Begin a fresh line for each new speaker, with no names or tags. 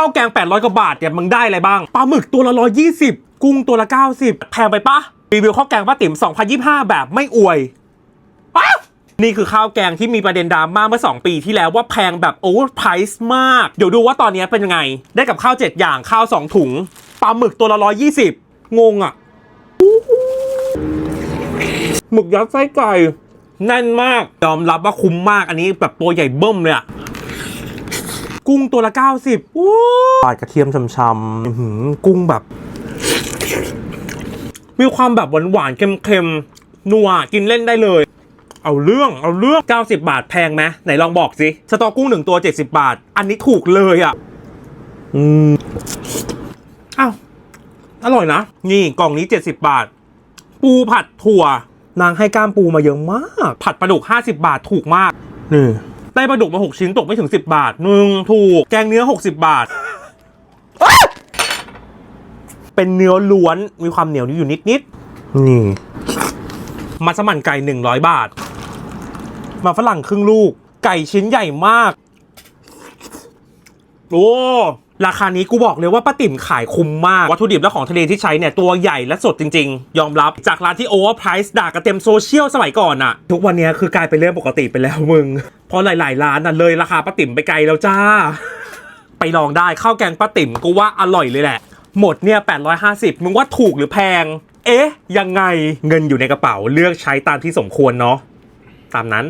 ข้าวแกง 800 กว่าบาทเนี่ยมึงได้อะไรบ้างปลาหมึกตัวละ 120 กุ้งตัวละ 90 แพงไปปะรีวิวข้าวแกงป้าติ๋ม2025 แบบไม่อวยนี่คือข้าวแกงที่มีประเด็นดราม่าเมื่อ 2 ปีที่แล้วว่าแพงแบบโอเวอร์ไพรส์มาก เดี๋ยวดูว่าตอนนี้เป็นยังไง ได้กับข้าว 7 อย่างข้าว 2 ถุงปลาหมึกตัวละ 120 งงอะหมึกยัดไส้ไก่แน่นมากยอมรับว่าคุ้มมากอันนี้แบบตัวใหญ่เบิ้มเลยอะ กุ้งตัวละ 90โอ้ปาดกระเทียมช้ำๆกุ้งแบบ มีความแบบหวานๆเค็มๆนัวกินเล่นได้เลย เอาเรื่องเอาเรื่อง 90 บาทแพงไหมไหนลองบอกสิสตอกุ้งหนึ่งตัว 70 บาท อันนี้ถูกเลยอะอืมอ้าวอร่อยนะ นี่กล่องนี้ 70 บาท ปูผัดถั่ว นางให้ก้ามปูมาเยอะมาก ผัดปลาดุก 50 บาทถูกมาก นี่ ได้ปลาดุกมา 6 ชิ้นตกไม่ถึง 10 บาทหนึ่งถูก แกงเนื้อ 60 บาท เป็นเนื้อล้วนมีความเหนียวอยู่นิดๆนี่ มัสมั่นไก่ 100 บาท มาฝรั่งครึ่งลูก ไก่ชิ้นใหญ่มาก โอ้ ราคานี้กูบอกเลยว่าป้าติ๋มขายคุ้มมาก วัตถุดิบและของทะเลที่ใช้เนี่ย ตัวใหญ่และสดจริงๆ ยอมรับจากร้านที่โอเวอร์ไพรส์ด่ากันเต็มโซเชียลสมัยก่อนอะทุกวันนี้คือกลายเป็นเรื่องปกติไปแล้วมึงเพราะหลายๆ ร้านน่ะเลยราคาป้าติ๋มไปไกลแล้วจ้า ไปลองได้ข้าวแกงป้าติ๋มกูว่าอร่อยเลยแหละ หมดเนี่ย 850 มึงว่าถูกหรือแพง เอ๊ะ ยังไงเงินอยู่ในกระเป๋าเลือกใช้ตามที่สมควรเนาะตามนั้น